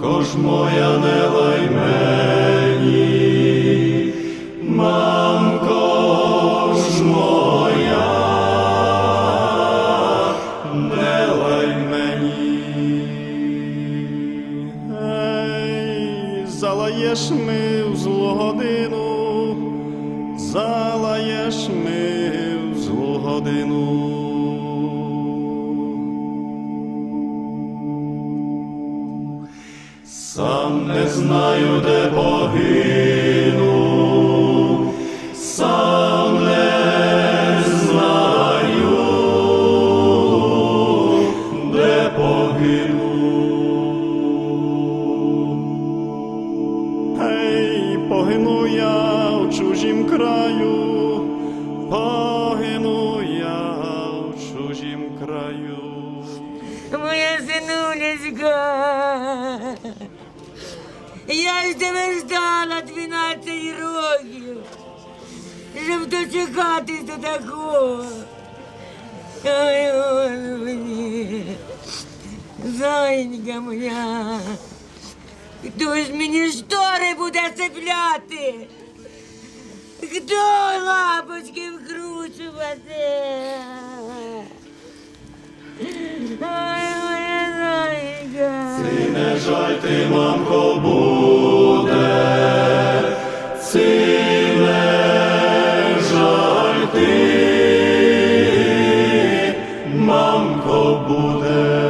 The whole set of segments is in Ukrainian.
також моя не лайме. цепляти? Хто лапочки вкручувати? Ой, моя донька. Сине, жаль ти, мамко, буде. Сине, жаль ти, мамко, буде.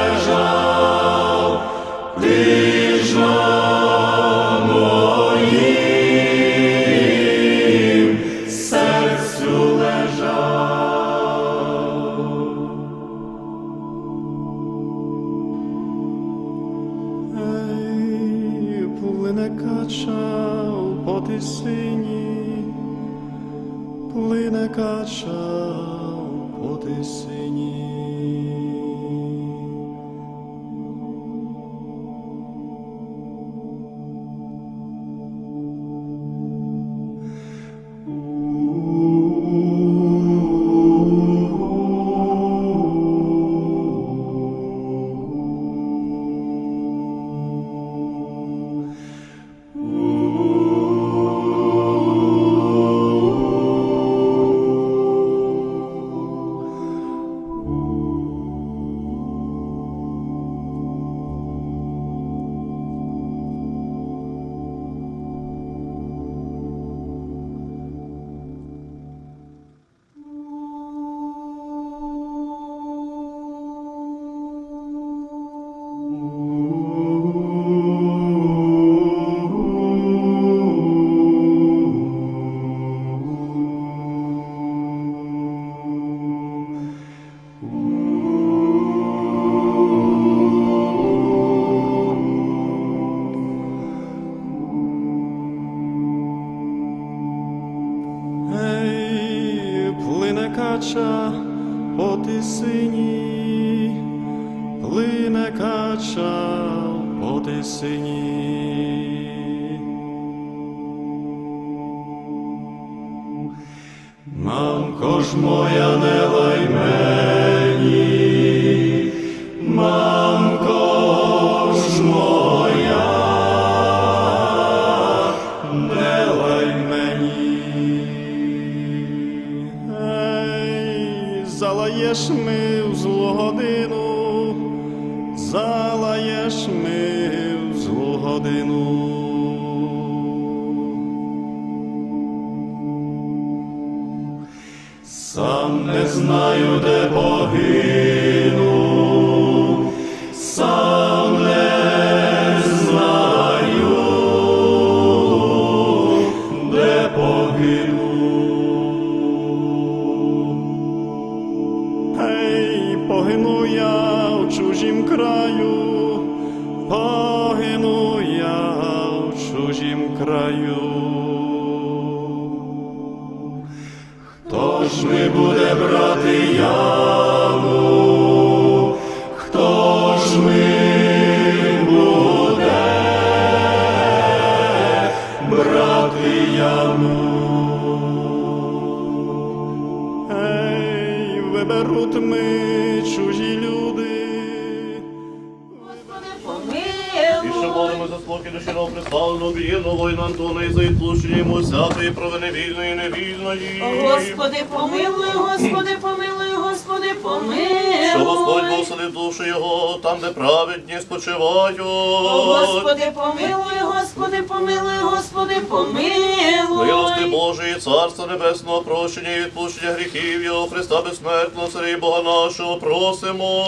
Представленого вірного воїна Антона і за відплущення всякої провини вільної і невільної. Господи, помилуй, Господи, помилуй, Господи, помилуй. Що Господь посадив душу його там, де праведні спочивають. Господи, помилуй, Господи, помилуй, Господи, помилуй. Милости Божої, Царства Небесного, прощення і відпущення гріхів його, Христа безсмертного, Царя Бога нашого, просимо.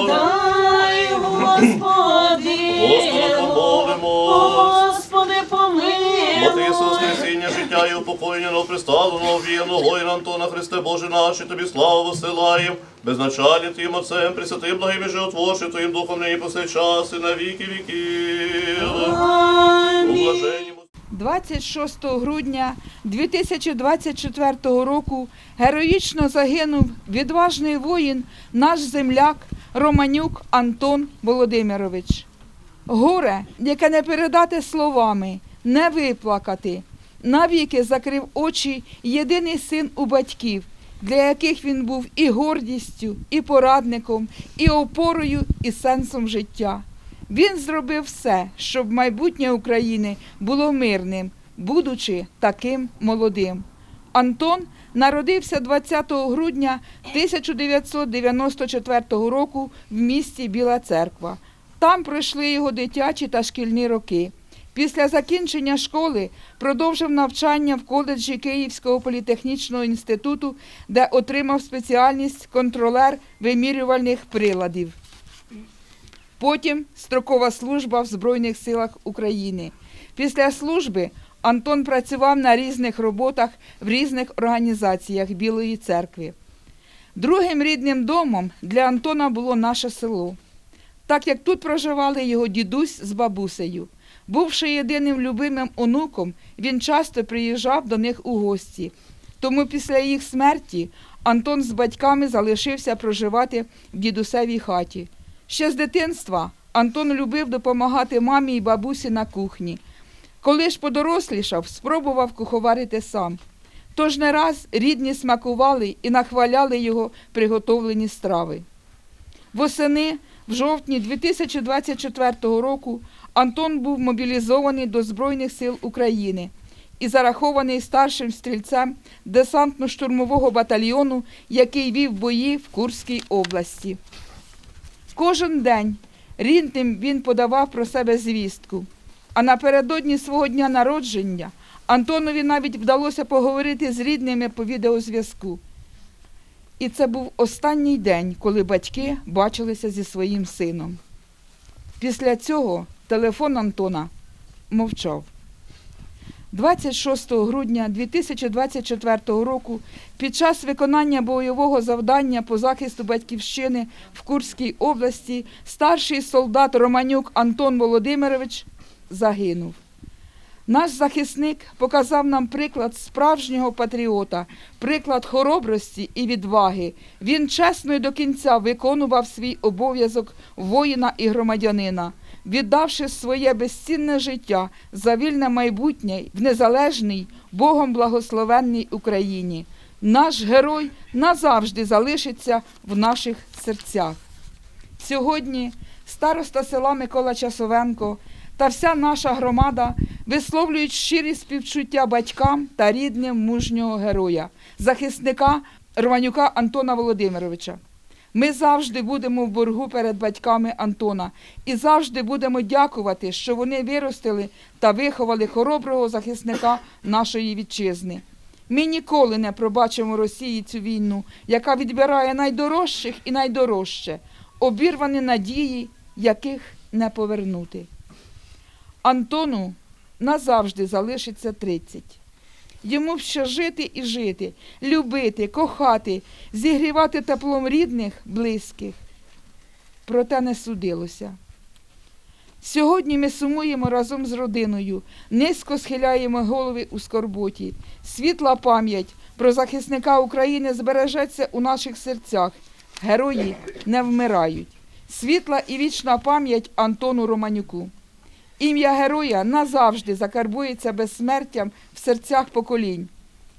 Подай, Господи. Господа помолимо. Господи, помилуй. Мати Ісус, Воскресіння, життя і упокоєння новоприставленого вірного воїна Антона Христе Боже наш, і тобі славу посилаєм, безначальні Твоїм Отцем, Пресвятим благим і животворчим Твоїм Духом нині повсякчас і на віки віків. Амінь. 26 грудня 2024 року героїчно загинув відважний воїн, наш земляк Романюк Антон Володимирович. Горе, яке не передати словами, не виплакати. Навіки закрив очі єдиний син у батьків, для яких він був і гордістю, і порадником, і опорою, і сенсом життя. Він зробив все, щоб майбутнє України було мирним, будучи таким молодим. Антон народився 20 грудня 1994 року в місті Біла Церква. Там пройшли його дитячі та шкільні роки. Після закінчення школи продовжив навчання в коледжі Київського політехнічного інституту, де отримав спеціальність контролер вимірювальних приладів. Потім строкова служба в Збройних силах України. Після служби Антон працював на різних роботах в різних організаціях Білої церкви. Другим рідним домом для Антона було наше село, так як тут проживали його дідусь з бабусею. Бувши єдиним любимим онуком, він часто приїжджав до них у гості. Тому після їх смерті Антон з батьками залишився проживати в дідусевій хаті. Ще з дитинства Антон любив допомагати мамі і бабусі на кухні. Коли ж подорослішав, спробував куховарити сам. Тож не раз рідні смакували і нахваляли його приготовлені страви. Восени, в жовтні 2024 року, Антон був мобілізований до Збройних сил України і зарахований старшим стрільцем десантно-штурмового батальйону, який вів бої в Курській області. Кожен день рідним він подавав про себе звістку. А напередодні свого дня народження Антонові навіть вдалося поговорити з рідними по відеозв'язку. І це був останній день, коли батьки бачилися зі своїм сином. Після цього телефон Антона мовчав. 26 грудня 2024 року під час виконання бойового завдання по захисту батьківщини в Курській області старший солдат Романюк Антон Володимирович загинув. Наш захисник показав нам приклад справжнього патріота, приклад хоробрості і відваги. Він чесно і до кінця виконував свій обов'язок воїна і громадянина, віддавши своє безцінне життя за вільне майбутнє в незалежній, Богом благословенній Україні. Наш герой назавжди залишиться в наших серцях. Сьогодні староста села Микола Часовенко та вся наша громада висловлюють щирі співчуття батькам та рідним мужнього героя, захисника Романюка Антона Володимировича. Ми завжди будемо в боргу перед батьками Антона і завжди будемо дякувати, що вони виростили та виховали хороброго захисника нашої вітчизни. Ми ніколи не пробачимо Росії цю війну, яка відбирає найдорожчих і найдорожче, обірвані надії, яких не повернути. Антону назавжди залишиться 30. Йому ще жити і жити, любити, кохати, зігрівати теплом рідних, близьких. проте не судилося. Сьогодні ми сумуємо разом з родиною, низько схиляємо голови у скорботі. Світла пам'ять про захисника України збережеться у наших серцях. Герої не вмирають. Світла і вічна пам'ять Антону Романюку. Ім'я героя назавжди закарбується безсмертям в серцях поколінь,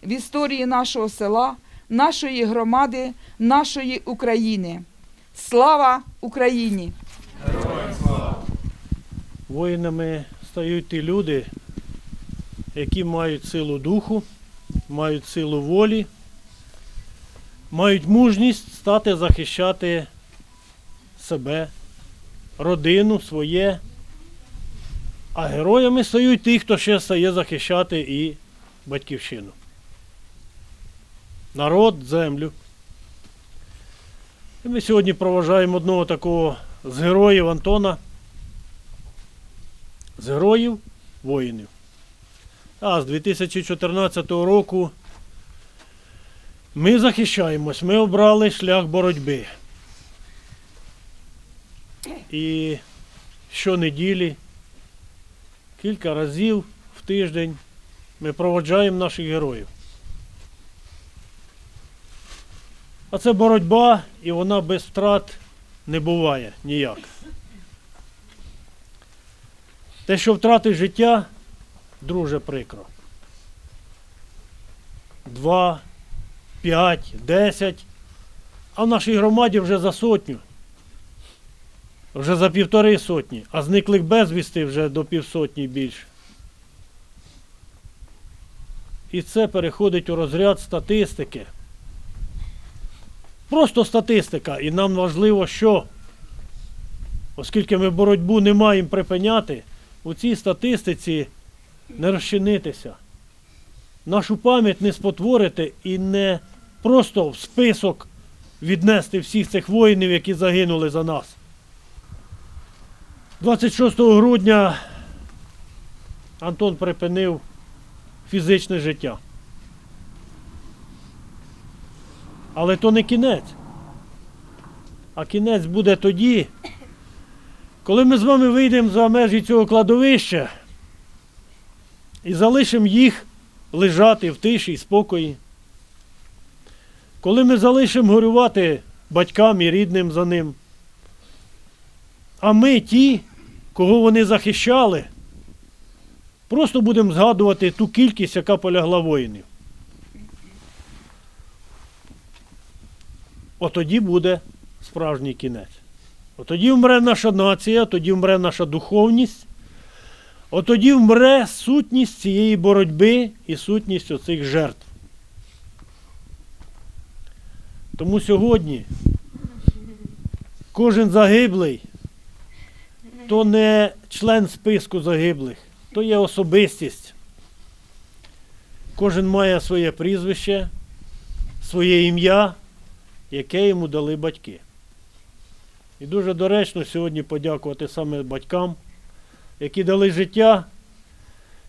в історії нашого села, нашої громади, нашої України. Слава Україні! Воїнами стають ті люди, які мають силу духу, мають силу волі, мають мужність стати захищати себе, родину, своє. А героями стають ті, хто ще стає захищати і батьківщину. Народ, землю. І ми сьогодні проважаємо одного такого з героїв Антона з героїв воїнів. А з 2014 року ми захищаємось, ми обрали шлях боротьби. І щонеділі, кілька разів в тиждень ми проводжаємо наших героїв. А це боротьба, і вона без втрат не буває ніяк. Те, що втрати життя, дуже прикро. Два, п'ять, десять. А в нашій громаді вже за сотню. Вже за півтори сотні, а зниклих безвісти вже до півсотні більше. І це переходить у розряд статистики. Просто статистика. І нам важливо, що, оскільки ми боротьбу не маємо припиняти, у цій статистиці не розчинитися. Нашу пам'ять не спотворити і не просто в список віднести всіх цих воїнів, які загинули за нас. 26 грудня Антон припинив фізичне життя. Але то не кінець. А кінець буде тоді, коли ми з вами вийдемо за межі цього кладовища і залишимо їх лежати в тиші і спокої, коли ми залишимо горювати батькам і рідним за ним, а ми ті, кого вони захищали, просто будемо згадувати ту кількість, яка полягла воїнів. Отоді буде справжній кінець. Отоді вмре наша нація, тоді вмре наша духовність, отоді вмре сутність цієї боротьби і сутність оцих жертв. Тому сьогодні кожен загиблий то не член списку загиблих, то є особистість. Кожен має своє прізвище, своє ім'я, яке йому дали батьки. І дуже доречно сьогодні подякувати саме батькам, які дали життя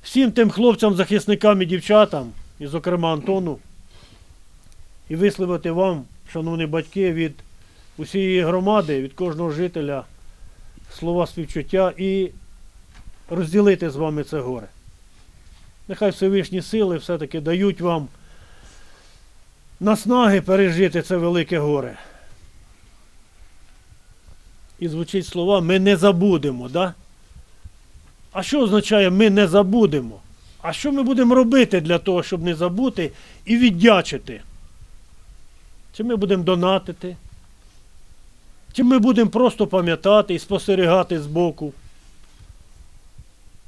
всім тим хлопцям, захисникам і дівчатам, і, зокрема, Антону, і висловити вам, шановні батьки, від усієї громади, від кожного жителя слова співчуття і розділити з вами це горе. Нехай Всевишні сили все-таки дають вам наснаги пережити це велике горе. І звучить слова ми не забудемо, да? А що означає ми не забудемо? А що ми будемо робити для того, щоб не забути і віддячити? Чи ми будемо донатити? Чи ми будемо просто пам'ятати і спостерігати збоку?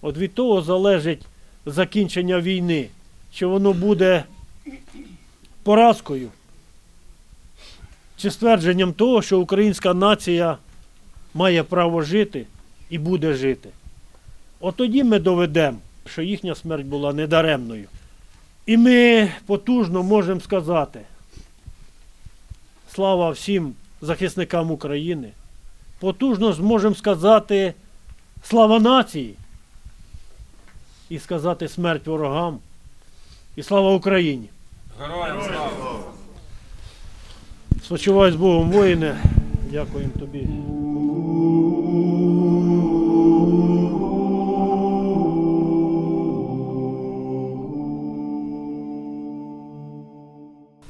От від того залежить закінчення війни. Чи воно буде поразкою? Чи ствердженням того, що українська нація має право жити і буде жити? От тоді ми доведемо, що їхня смерть була недаремною. І ми потужно можемо сказати, слава всім захисникам України, потужно зможемо сказати слава нації і сказати смерть ворогам і слава Україні. Героям слава! Спочивай з Богом, воїне. Дякуємо тобі.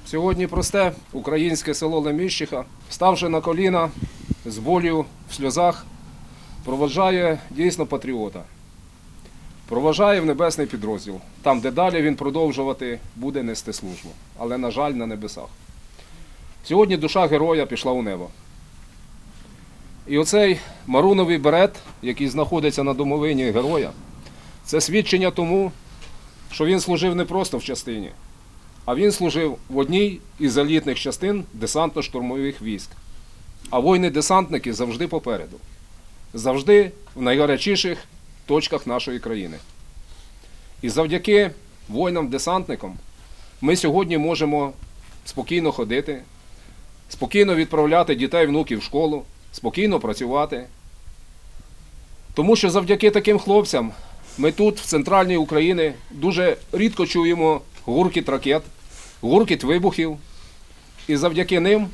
Сьогодні просте українське село Леміщиха, ставши на коліна з болю в сльозах, проважає дійсно патріота. Проважає в небесний підрозділ, там, де далі він продовжувати буде нести службу, але, на жаль, на небесах. Сьогодні душа героя пішла у небо. І оцей маруновий берет, який знаходиться на домовині героя, це свідчення тому, що він служив не просто в частині, а він служив в одній із елітних частин десантно-штурмових військ. А воїни-десантники завжди попереду, завжди в найгарячіших точках нашої країни. І завдяки воїнам-десантникам ми сьогодні можемо спокійно ходити, спокійно відправляти дітей, внуків в школу, спокійно працювати. Тому що завдяки таким хлопцям ми тут, в центральній Україні, дуже рідко чуємо гуркіт ракет, гуркіт вибухів. І завдяки ним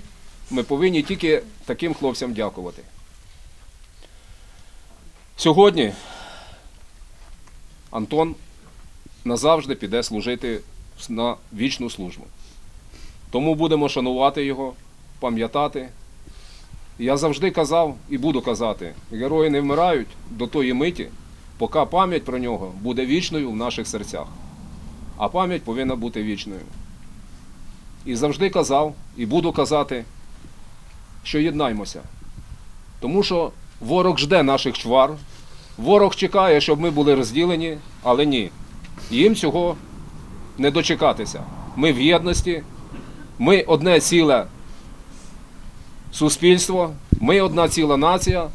ми повинні тільки таким хлопцям дякувати. Сьогодні Антон назавжди піде служити на вічну службу. Тому будемо шанувати його, пам'ятати. Я завжди казав і буду казати, герої не вмирають до тої миті, поки пам'ять про нього буде вічною в наших серцях. А пам'ять повинна бути вічною. І завжди казав, і буду казати, що єднаймося. Тому що ворог жде наших чвар, ворог чекає, щоб ми були розділені, але ні. Їм цього не дочекатися. Ми в єдності, ми одне ціле суспільство, ми одна ціла нація,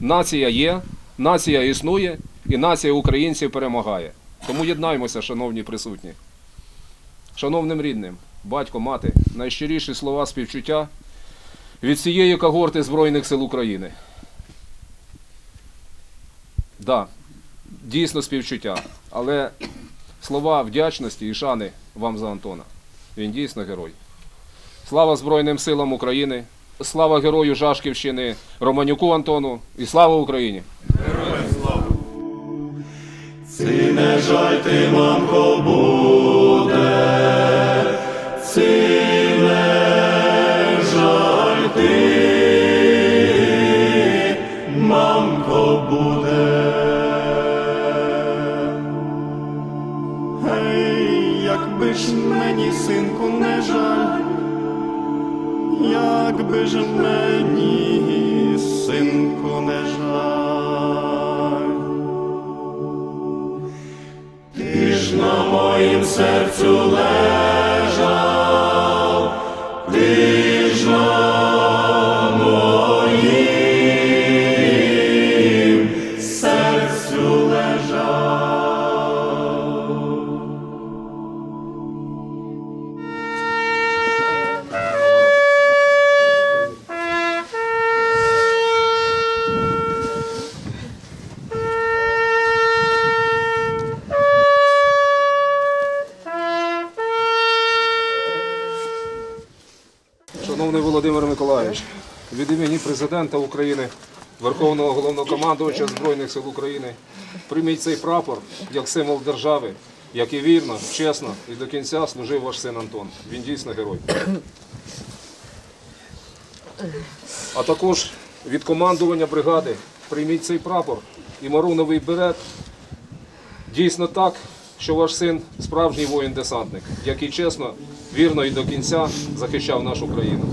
нація є, нація існує і нація українців перемагає. Тому єднаймося, шановні присутні. Шановним рідним, батько, мати, найщиріші слова співчуття від цієї когорти Збройних сил України. Да, дійсно співчуття, але слова вдячності і шани вам за Антона. Він дійсно герой. Слава Збройним силам України, слава герою Жашківщини Романюку Антону і слава Україні! Ці не жаль ти, мамко, буде, ці жаль ти, мамко, буде. Гей, якби ж мені, синку, не жаль, якби ж мені, синку, не жаль. Ти ж на моїм серцю лежав, Президента України, Верховного головнокомандувача Збройних сил України, прийміть цей прапор як символ держави, який вірно, чесно і до кінця служив ваш син Антон. Він дійсно герой. А також від командування бригади прийміть цей прапор і маруновий берет дійсно так, що ваш син справжній воїн-десантник, який чесно, вірно і до кінця захищав нашу країну.